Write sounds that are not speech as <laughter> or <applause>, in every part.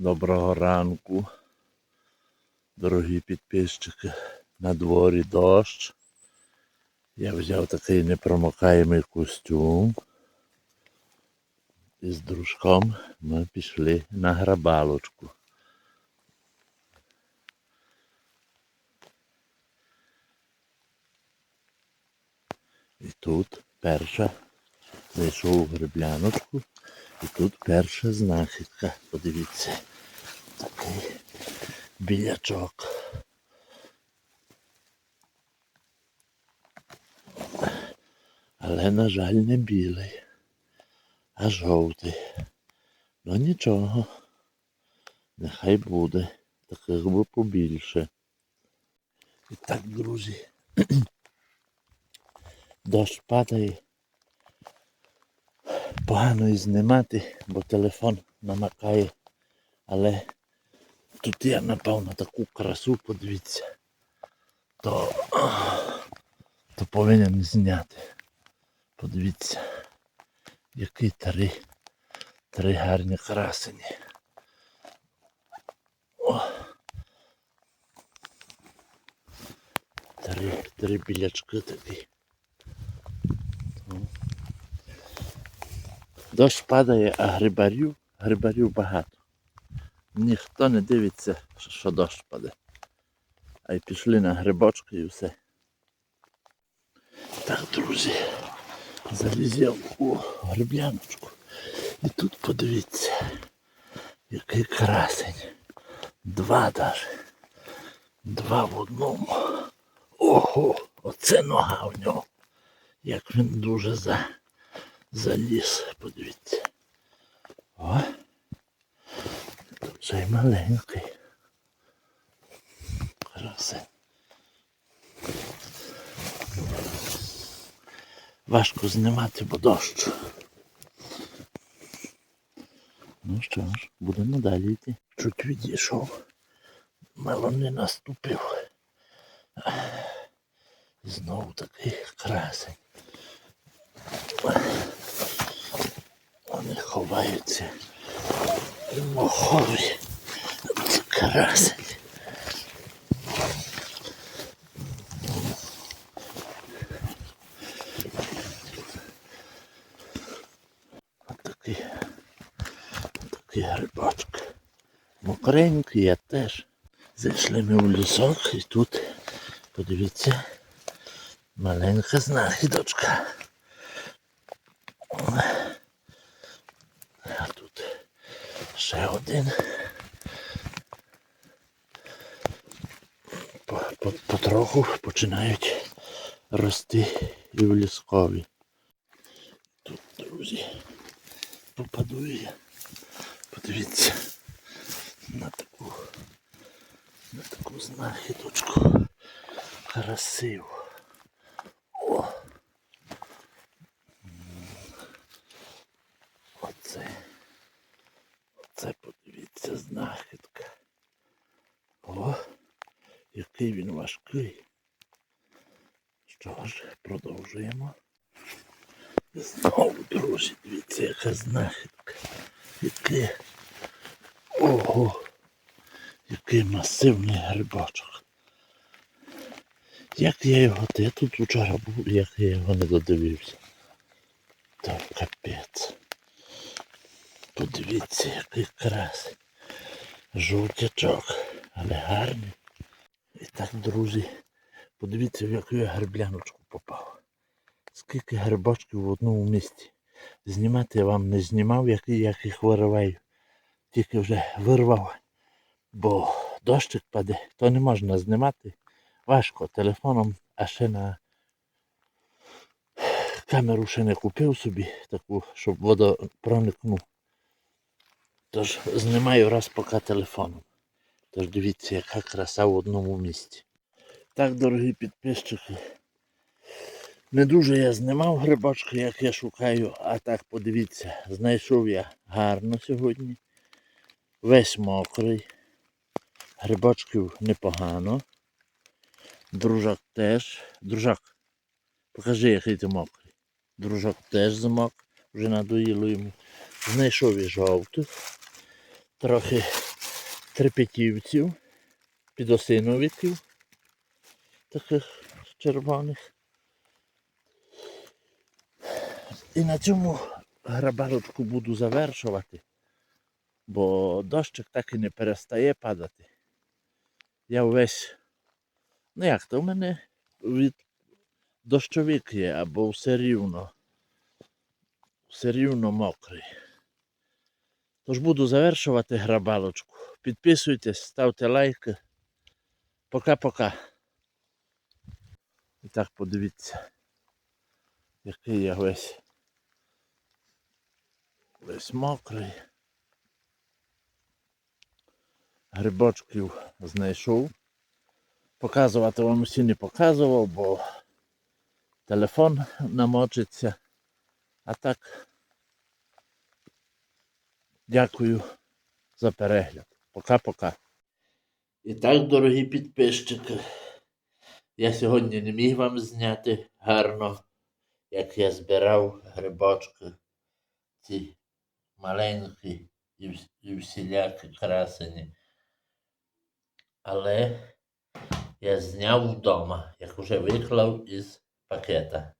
Доброго ранку, дорогі підписчики. На дворі дощ. Я взяв такий непромокаємий костюм. І з дружком ми пішли на грабалочку. І тут перша зайшов у гребляночку. І тут перша знахідка. Подивіться. Такий білячок. Але, на жаль, не білий, а жовтий. Ну нічого. Нехай буде. Таких би побільше. І так, друзі. <clears throat> Дощ падає. Погано і знімати, бо телефон намакає. Але тут я напав на таку красу, подивіться, то, то повинен зняти. Подивіться, які три, три гарні красені. О. Три, три білячки такі. Дощ падає, а грибарів, грибарів багато. Ніхто не дивиться, що- дощ паде. А й пішли на грибочки і все. Так, друзі, залізав у грибляночку. І тут подивіться, який красень. Два даже. Два в одному. Ого, оце нога в нього. Як він дуже за заліз, подивіться. О! Цей маленький. Красень. Важко знімати, бо дощ. Ну що ж, будемо далі йти. Чуть відійшов. Мало не наступив. Знову такий красень. Вони ховаються. Це красень. Отакий. Такий грибочок. Мокренький я теж. Зайшли ми в лісок і тут, подивіться, маленька знахідочка. А тут ще один. По- по- Потроху починають рости і в ліскові. Тут, друзі, попаду я. Подивіться на таку, на таку знахідочку. Красиву. О! Оце. Оце подивіться знахідка. О, який він важкий. Що ж, продовжуємо. Знову, друзі, дивіться, яка знахідка. Яке. Ого! Який масивний грибочок. Як я його, я тут вчора був, як я його не додивився. Так, капець. Подивіться, який красень. Жовтячок, але гарний. І так, друзі, подивіться, в яку я грибляночку попав. Скільки грибочків в одному місці. Знімати я вам не знімав, як їх вириваю. Тільки вже вирвав, бо дощик паде, то не можна знімати. Важко телефоном, а ще на камеру ще не купив собі таку, щоб вода проникнув. Тож знімаю раз поки телефоном. Тож дивіться, яка краса в одному місці. Так, дорогі підписчики. Не дуже я знімав грибочки, як я шукаю, а так подивіться, знайшов я гарно сьогодні. Весь мокрий. Грибочків непогано. Дружак теж. Дружак, покажи, який ти мокрий. Дружак теж замок, вже надоїло йому. Знайшов і жовтих. Трохи трепетівців, підосиновиків, таких червоних. І на цьому грабарочку буду завершувати, бо дощик так і не перестає падати. Я увесь, ну як то, у мене від дощовик є, або все рівно. Все рівно мокрий. Тож буду завершувати грабалочку. Підписуйтесь, ставте лайки. Пока-пока. І так подивіться, який я весь. Весь мокрий. Грибочків знайшов. Показувати вам усі не показував, бо телефон намочиться. А так, дякую за перегляд. Пока-пока. І так, дорогі підписчики, я сьогодні не міг вам зняти гарно, як я збирав грибочки, ці маленькі і, всілякі красені. Але я зняв вдома, як вже виклав із пакета.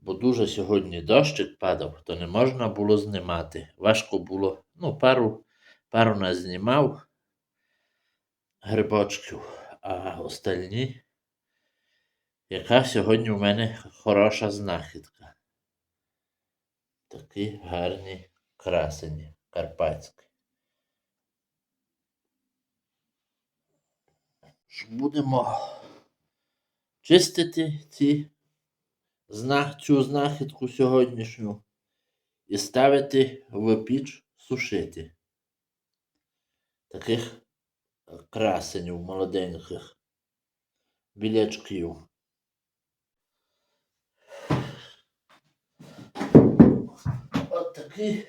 Бо дуже сьогодні дощик падав, то не можна було знімати. Важко було. Ну, пару, пару нас знімав грибочків, а остальні. Яка сьогодні у мене хороша знахідка. Такі гарні красені карпатські. Будемо чистити ці цю знахідку сьогоднішню і ставити в піч сушити. Таких красенів молоденьких білячків. От такі.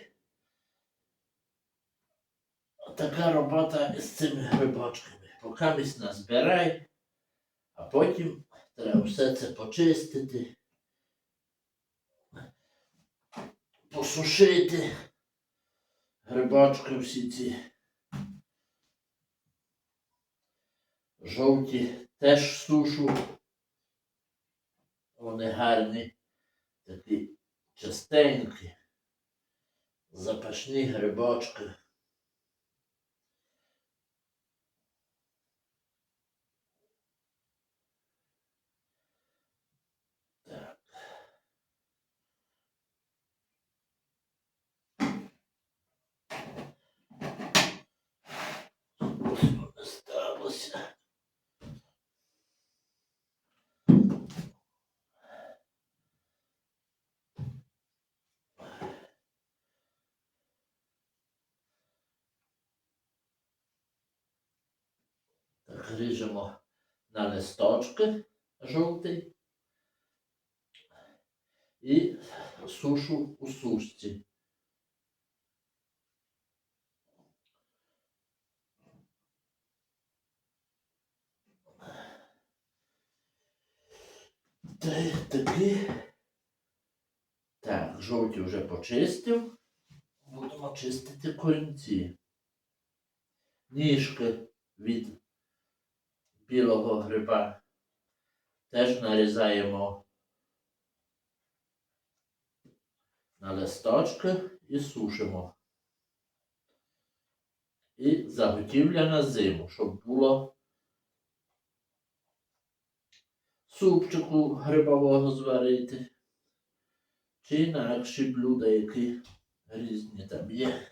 Така робота із цими грибочками. Поки місь назбирай, а потім треба все це почистити. Посушити грибачки всі ці. Жовті теж сушу. Вони гарні, такі частенькі, запашні грибочки. Так. Ось воно сталося. Так, ріжемо на листочки жовтий і сушу у сушці. Та й. Так, жовті вже почистив. Будемо чистити корінці. Ніжки від білого гриба теж нарізаємо на листочки і сушимо. І заготівля на зиму, щоб було супчику грибового зварити. Чи інакші блюда, які різні там є.